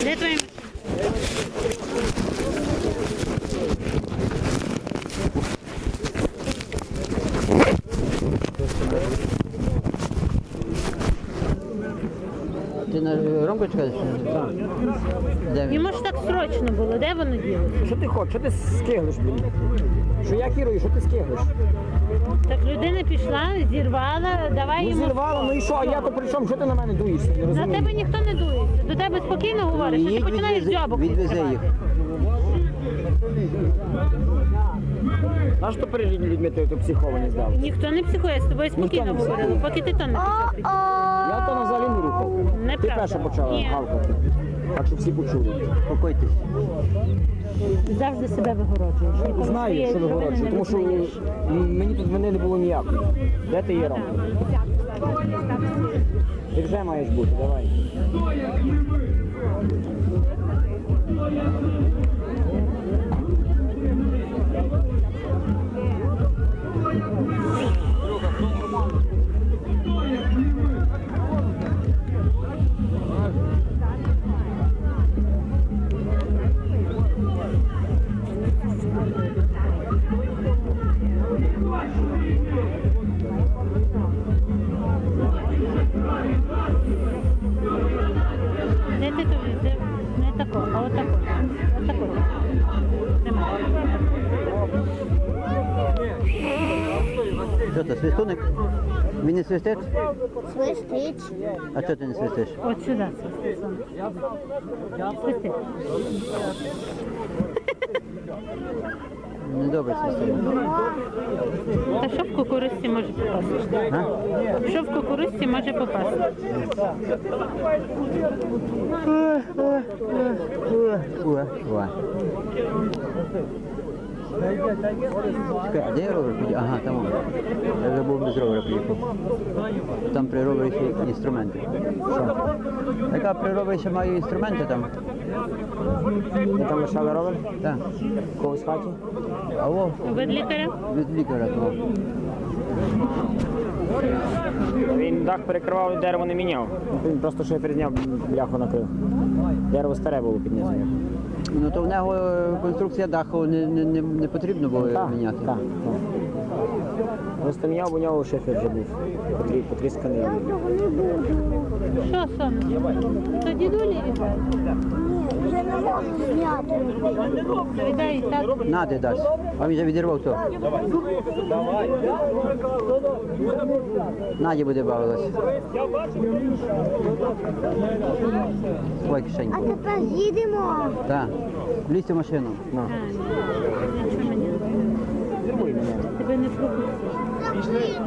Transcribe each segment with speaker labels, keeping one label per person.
Speaker 1: Де твоя?
Speaker 2: Ти на Ромку чекаєш? Так. Де він?
Speaker 1: Йому ж так срочно було, де воно ділося?
Speaker 3: Що ти хочеш? Що ти скиглиш, блін? Що я керую, що ти скиглиш?
Speaker 1: Людина пішла, зірвала, давай
Speaker 3: Ну
Speaker 1: йому.
Speaker 3: зірвала, ну і що, а я то при чому? Що ти на мене дуєшся? Не
Speaker 1: На
Speaker 3: розумію.
Speaker 1: тебе ніхто не дується. До тебе спокійно говориш, що ти починаєш
Speaker 2: відвези-
Speaker 1: дзьобок.
Speaker 2: Відвези їх.
Speaker 3: Наш то перед людьми ти, психовані здав?
Speaker 1: Ніхто не психує, з тобою спокійно
Speaker 3: не
Speaker 1: говорили, поки ти то не почав.
Speaker 3: Я то взагалі не рухав. Ти
Speaker 1: Неправда.
Speaker 3: перша почала
Speaker 1: Ні.
Speaker 3: гавкати. Так що всі почули.
Speaker 2: Спокойтесь.
Speaker 1: Завжди себе вигороджуєш. Ніколи
Speaker 3: Знаю,
Speaker 1: своєї
Speaker 3: що
Speaker 1: провини
Speaker 3: вигороджую,
Speaker 1: не
Speaker 3: тому що
Speaker 1: визнаєш.
Speaker 3: мені тут мене не було ніякої. Де ти є, Рома? Ти вже маєш бути, давай.
Speaker 1: Де? Не тако, а отако. Отако.
Speaker 2: Що це, свистуник? Він не свистить?
Speaker 4: Свистить.
Speaker 2: А чого ти не свистиш?
Speaker 1: От сюди свисти, сон. Свисти.
Speaker 2: Недобре свистить.
Speaker 1: Що в кукурузці може попасти?
Speaker 2: А?
Speaker 1: Що в кукурузці може попасти?
Speaker 2: Чекай, а де я ровер поїхав? Ага, там. Я вже був без ровера поїхав. Там при ровері ще інструменти. Що? Яка при ровері ще маю інструменти там?
Speaker 3: Ви там лишали ровер?
Speaker 2: Так.
Speaker 3: В Когось в хаті?
Speaker 2: А о,
Speaker 1: Від лікаря?
Speaker 2: від лікаря того.
Speaker 3: Він дах перекривав, дерево не міняв. Він просто ще підняв, бляху накрив. Дерево старе було під низом.
Speaker 2: Ну то в нього е, конструкція даху не, не, не, не потрібно було
Speaker 3: Так,
Speaker 2: міняти.
Speaker 3: так. так. Просто міняв, бо у нього шифер вже був. Потрі- Потрісканий.
Speaker 1: Що, саме? То дідулі.
Speaker 4: Ні, вже не можу зняти.
Speaker 1: Віддай так.
Speaker 2: Нади дасть. А він вже відірвав то. Наді буде бавилась. Ой,
Speaker 4: А
Speaker 2: кишеньку.
Speaker 4: тепер їдемо.
Speaker 2: Так. Влізь у машину. Ну.
Speaker 1: А. Тебе не пропустять.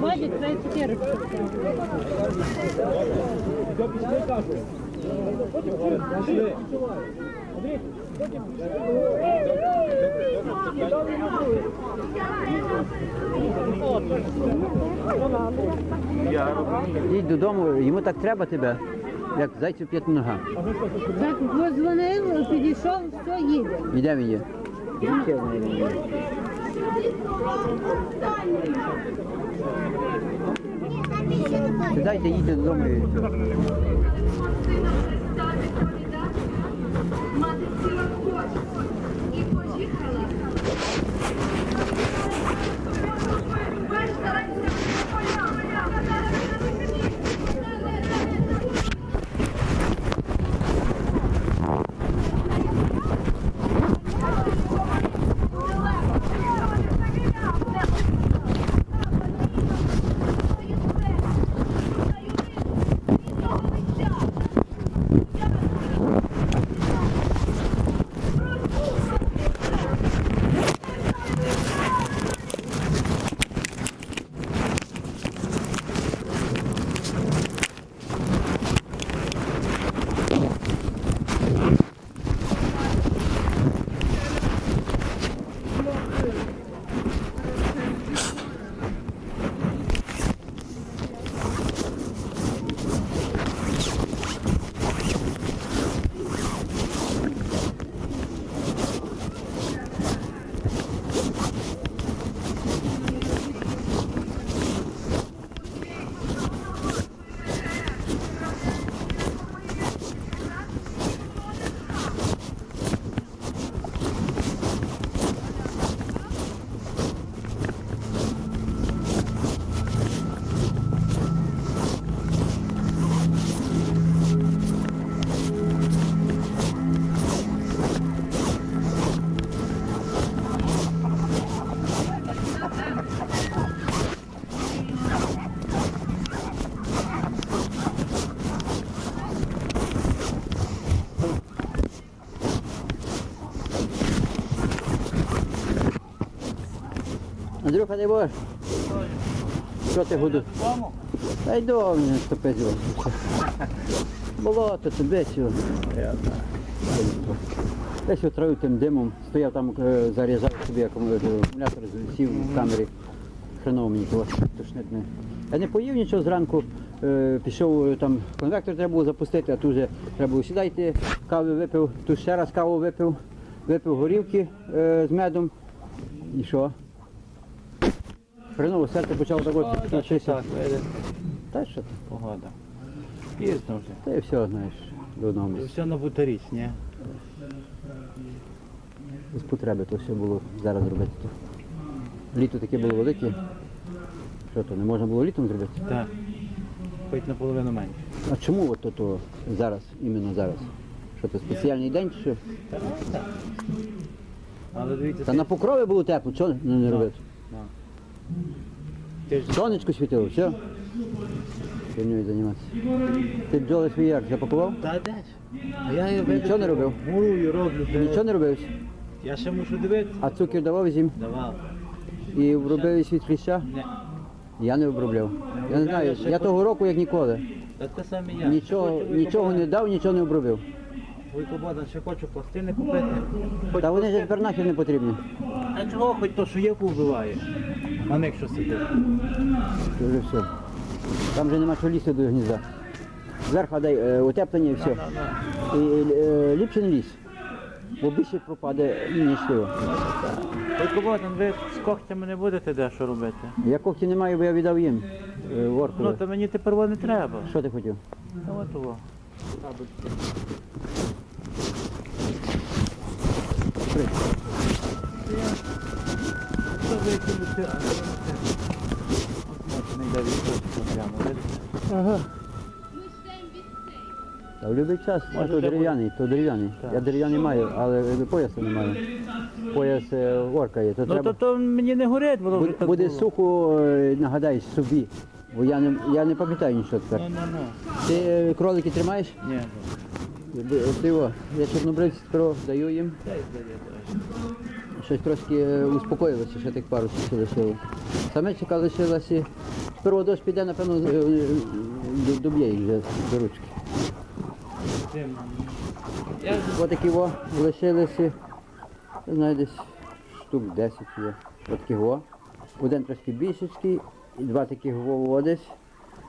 Speaker 1: Вадик, твої цукерочки.
Speaker 2: Їдь додому, йому так треба тебе, як зайцю п'ять нога.
Speaker 1: Так позвонив, підійшов, все, їде.
Speaker 2: І він є?
Speaker 3: Неї?
Speaker 2: Сідайте, їдьте додому.
Speaker 5: Мати ціла кошик
Speaker 2: Андрюха, дай Боже. Що ти буду? Та й мене стопить його. Болото, це десь. Десь отравив тим димом. Стояв там, е, зарізав собі акумулятор, сів в камері. Хреново мені того тошнить не. Я не поїв нічого зранку, е, пішов е, там, конвектор треба було запустити, а тут вже треба було сюди йти, кави випив, тут ще раз каву випив, випив горівки з медом. І що? Хреново серце почало так от точитися. Та що?
Speaker 6: Погода. Пізно вже.
Speaker 2: Та і все, знаєш, до одного
Speaker 6: І все на бутаріч, ні?
Speaker 2: З потреби то все було зараз робити. То. Літо таке було велике. Що то, не можна було літом зробити?
Speaker 6: Так. Хоч наполовину менше.
Speaker 2: А чому от то, то зараз, іменно зараз? Що це спеціальний день чи що?
Speaker 6: Але дивіться,
Speaker 2: Та на покрові було тепло, чого не, робити?
Speaker 6: ти ж
Speaker 2: Сонечко світило, все. Херню займатися. Ти бджоли свої як запакував?
Speaker 6: Та де ж? А я її
Speaker 2: Нічого не робив?
Speaker 6: Мурую, роблю.
Speaker 2: Нічого не робив?
Speaker 6: Я ще мушу дивитися.
Speaker 2: А цукер давав їм
Speaker 6: Давав.
Speaker 2: і вробив світ кліща?
Speaker 6: Ні.
Speaker 2: Я не обробляв. Я не знаю, я того року як ніколи.
Speaker 6: Та те саме я.
Speaker 2: Нічого, нічого не дав, нічого не обробив.
Speaker 6: Вуйко Богдан, ще хочу пластини купити. Хоч
Speaker 2: Та вони ж тепер нахер не потрібні.
Speaker 6: А чого хоч то, що є, повбиває? А них що сидить?
Speaker 2: Це вже все. Там вже нема що лізти до гнізда. Зверху дай е, утеплення і все. І е, ліпше не лізь. Бо більше пропаде нічого.
Speaker 6: Вуйко Богдан, ви з когтями не будете де що робити?
Speaker 2: Я когті не маю, бо я віддав їм. Е,
Speaker 6: Ну, то мені тепер воно не треба.
Speaker 2: Що ти хотів?
Speaker 6: Та от того.
Speaker 2: Три.
Speaker 6: Що викинути, а це От не йде відсотку прямо, видите?
Speaker 2: Ага. Та в будь-який час. А то дерев'яний, то дерев'яний. Я дерев'яний маю, але пояса не маю. Пояс е, орка є. То
Speaker 6: Ну
Speaker 2: треба...
Speaker 6: то, то мені не горить, воно вже
Speaker 2: Буде,
Speaker 6: так
Speaker 2: буде
Speaker 6: було.
Speaker 2: сухо, е, нагадай собі. Бо я не, я не пам'ятаю нічого тепер.
Speaker 6: Ну, ну,
Speaker 2: Ти е, кролики тримаєш?
Speaker 6: ну. Ні.
Speaker 2: Його, я чорнобривці скоро даю їм. Щось трошки е, успокоїлося, ще тих пару лишило. Самечка лишилася. Сперва дощ піде, напевно, е, е, до- доб'є їх вже до ручки. Ось такі во лишилися. Знаю, десь штук 10 є. Ось такі во. Один трошки більшечкий, і два таких во десь.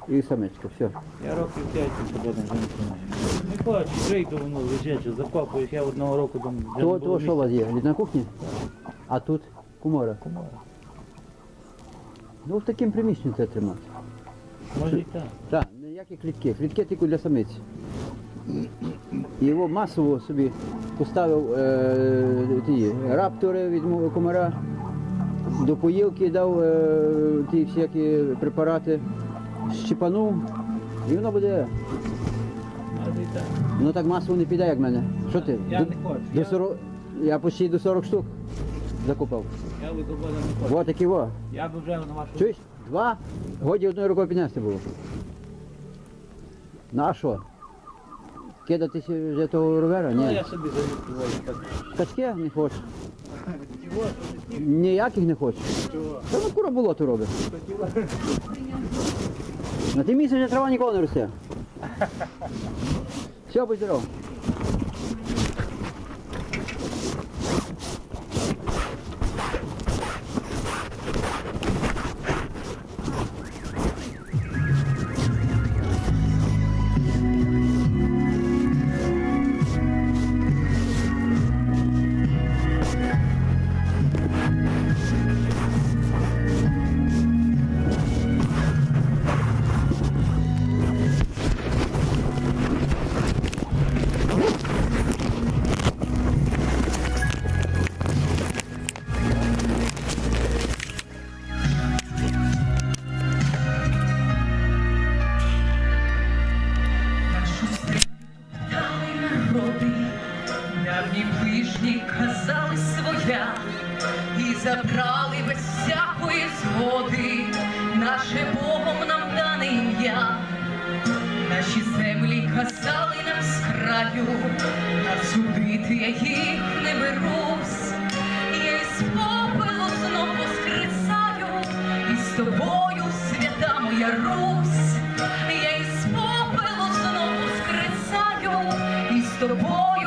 Speaker 2: І самечка, все.
Speaker 6: Я років 5 свободно вже не тримаю. Не хочу, прийду, воно що закопуєш. Я одного року там
Speaker 2: То,
Speaker 6: було
Speaker 2: то що у
Speaker 6: місця.
Speaker 2: вас є? Лід на кухні? А тут кумора.
Speaker 6: Комора.
Speaker 2: Ну в таким приміщенні це тримати.
Speaker 6: Може і так.
Speaker 2: Так, ніякі клітки. Клітки тільки для самиць. Його масово собі поставив е, ті раптори від мого комара, до поїлки дав е, ті всякі препарати, щепанув, і воно буде.
Speaker 6: І так.
Speaker 2: Масово не піде, як в мене. Що ти?
Speaker 6: Я не хочу.
Speaker 2: До
Speaker 6: Я-
Speaker 2: 40, я почти до 40 штук закупав.
Speaker 6: Я би свободно не хочу.
Speaker 2: Ось такі во.
Speaker 6: Я би вже на вашу...
Speaker 2: Чуєш? Два, годі одною рукою піднести було. Ну а що? Кидати ще вже того ровера?
Speaker 6: Ну,
Speaker 2: Ні.
Speaker 6: я собі завітку
Speaker 2: Качки не?
Speaker 6: Чого?
Speaker 2: Ніяких не хочеш.
Speaker 6: Чого?
Speaker 2: Та ну кура болото робить. На місці вже трава ніколи не росте. Все, будь здоров.
Speaker 7: Казали своя і забрали без всякої згоди. Наше Богом нам дане ім'я. Наші землі казали нам з краю, а судити я їх не берусь. Я із попелу знов воскресаю, тобою, свята моя Русь, я із попелу знову скрицаю, і з тобою,